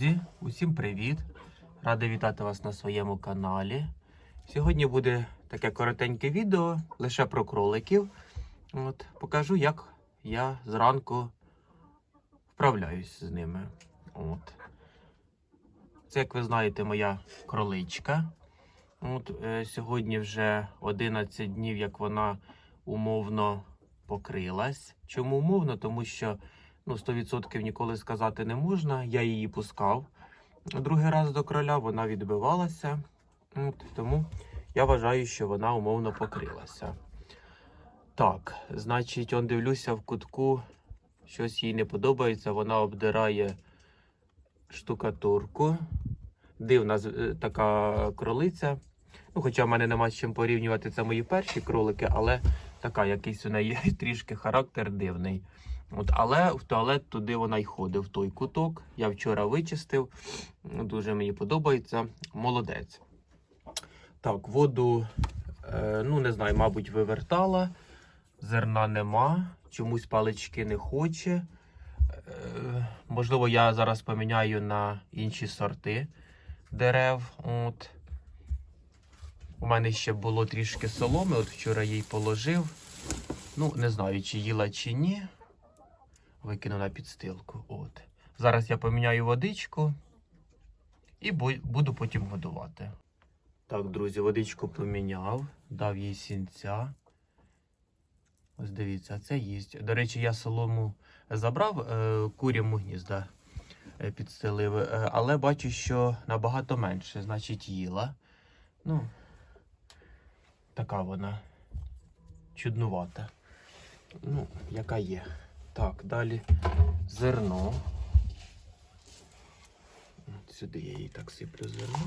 Друзі, усім привіт! Радий вітати вас на своєму каналі. Сьогодні буде таке коротеньке відео лише про кроликів. От, покажу, як я зранку вправляюсь з ними. От. Це, як ви знаєте, моя кроличка. От, е, сьогодні вже 11 днів, як вона умовно покрилась. Чому умовно? Тому що ну, 100% ніколи сказати не можна. Я її пускав. Другий раз до кроля вона відбивалася. От, тому я вважаю, що вона умовно покрилася. Так, значить, он дивлюся в кутку, щось їй не подобається. Вона обдирає штукатурку. Дивна е, така кролиця. Ну, хоча в мене нема з чим порівнювати, це мої перші кролики, але така якийсь у неї трішки характер дивний. От, але в туалет туди вона й ходить, в той куток. Я вчора вичистив. Дуже мені подобається. Молодець. Так, воду, е, ну не знаю, мабуть, вивертала. Зерна нема. Чомусь палички не хоче. Е, можливо, я зараз поміняю на інші сорти дерев. От. У мене ще було трішки соломи, от вчора їй положив. Ну, не знаю, чи їла, чи ні. Викину на підстилку. От. Зараз я поміняю водичку і буду потім годувати. Так, друзі, водичку поміняв, дав їй сінця. Ось дивіться, це їсть. До речі, я солому забрав, е, курям гнізда е, підстелив, е, але бачу, що набагато менше, значить, їла. Ну, така вона чуднувата. Ну, яка є. Так, далі зерно. Сюди я її так сиплю зерно.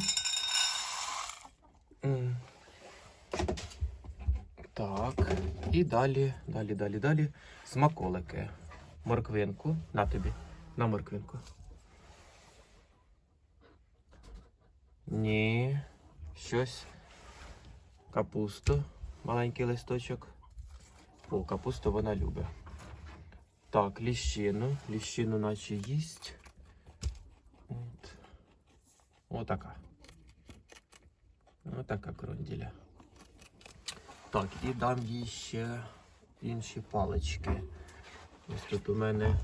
Так, і далі, далі, далі, далі. Смаколики. Морквинку. На тобі. На морквинку. Ні. Щось. Капусту. Маленький листочок. О, капусту вона любить. Так, ліщину. Ліщину наче їсть. От. Отака. Отака кронділя. Так, і дам їй ще інші палички. Ось тут у мене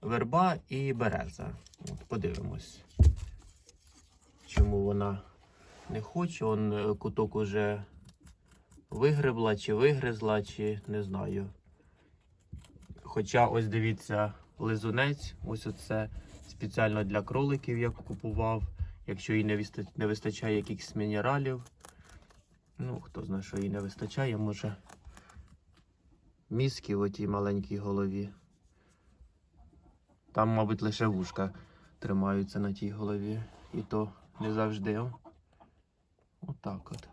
верба і береза. От, подивимось, чому вона не хоче. Он е, куток уже вигребла, чи вигризла, чи не знаю. Хоча ось дивіться, лизунець, ось оце спеціально для кроликів я купував. Якщо їй не виста- не вистачає якихось мінералів. Ну, хто знає, що їй не вистачає, може мізки в отій маленькій голові. Там, мабуть, лише вушка тримаються на тій голові. І то не завжди. Отак от.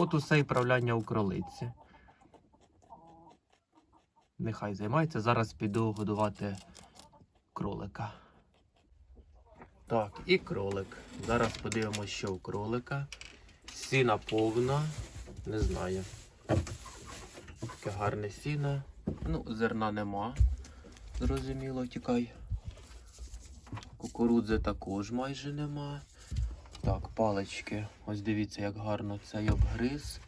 От усе і правляння у кролиці. Нехай займається. Зараз піду годувати кролика. Так, і кролик. Зараз подивимося, що у кролика. Сіна повна. Не знаю. Таке гарне сіно. Ну, зерна нема. Зрозуміло, тікай. Кукурудзи також майже нема. Так, палички. Ось дивіться, як гарно цей обгриз.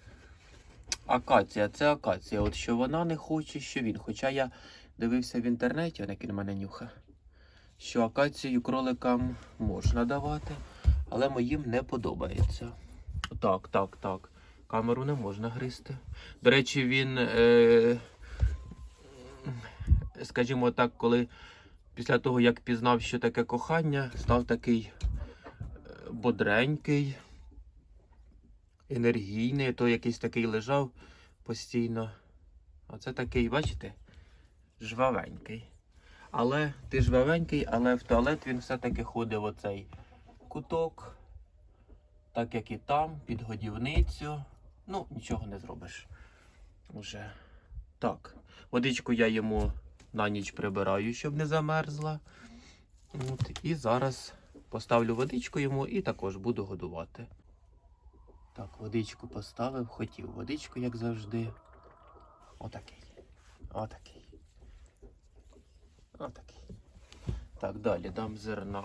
Акація, це акація. От що вона не хоче, що він. Хоча я дивився в інтернеті, як він мене нюха, що акацію кроликам можна давати, але моїм не подобається. Так, так, так. Камеру не можна гризти. До речі, він, е, скажімо так, коли після того, як пізнав, що таке кохання, став такий бодренький, енергійний, то якийсь такий лежав постійно. Оце такий, бачите, жвавенький. Але ти жвавенький, але в туалет він все-таки ходив оцей куток, так як і там, під годівницю. Ну, нічого не зробиш. Уже. Так. Водичку я йому на ніч прибираю, щоб не замерзла. От, і зараз поставлю водичку йому і також буду годувати. Так, водичку поставив, хотів водичку, як завжди. Отакий. Отакий. Отакий. Так, далі дам зерна.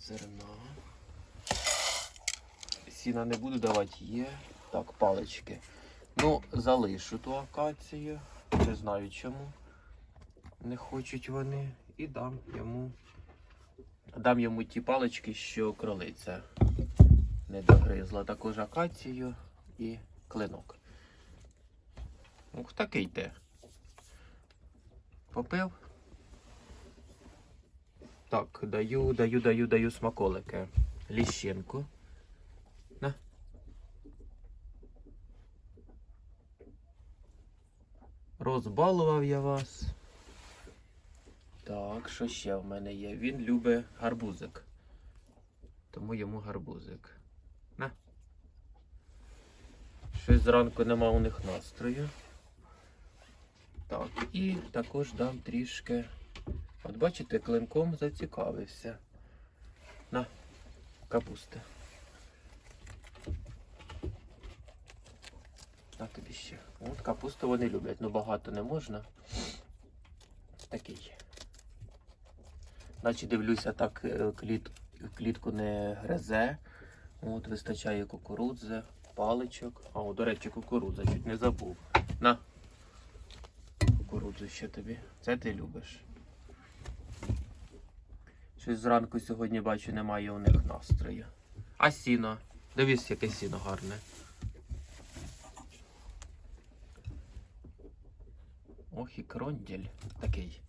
Зерна. Сіна не буду давати, є. Так, палички. Ну, залишу ту акацію. Не знаю чому. Не хочуть вони. І дам йому. Дам йому ті палички, що кролиця не догризла. Також акацію і клинок. Ух, такий те. Попив. Так, даю, даю, даю, даю смаколики. Ліщинку. На. Розбалував я вас. Так, що ще в мене є? Він любить гарбузик. Тому йому гарбузик. На. Щось зранку нема у них настрою. Так, і також дам трішки. От бачите, клинком зацікавився. На, капусти. На тобі ще. От капусту вони люблять, ну багато не можна. Такий. Наче дивлюся, так е, кліт, клітку не гризе. От вистачає кукурудзи, паличок. А, о, до речі, кукурудза, чуть не забув. На. Кукурудзу ще тобі. Це ти любиш. Щось зранку сьогодні бачу, немає у них настрою. А сіно. Дивись, яке сіно гарне. Ох і кронділь такий.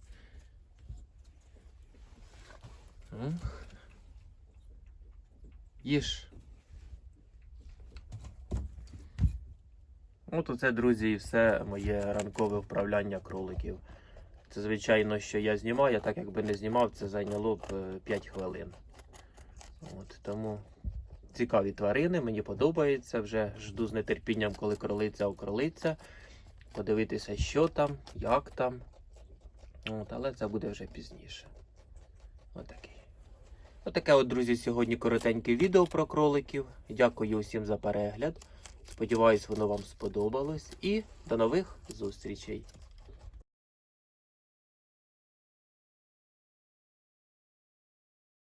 Ух. Їж. От оце, друзі, і все моє ранкове вправляння кроликів. Це, звичайно, що я знімаю, а так якби не знімав, це зайняло б е, 5 хвилин. От, тому цікаві тварини, мені подобається. Вже жду з нетерпінням, коли кролиця окролиться. Подивитися, що там, як там. От, але це буде вже пізніше. Отакий. Отаке от, друзі, сьогодні коротеньке відео про кроликів. Дякую усім за перегляд. Сподіваюсь, воно вам сподобалось. І до нових зустрічей!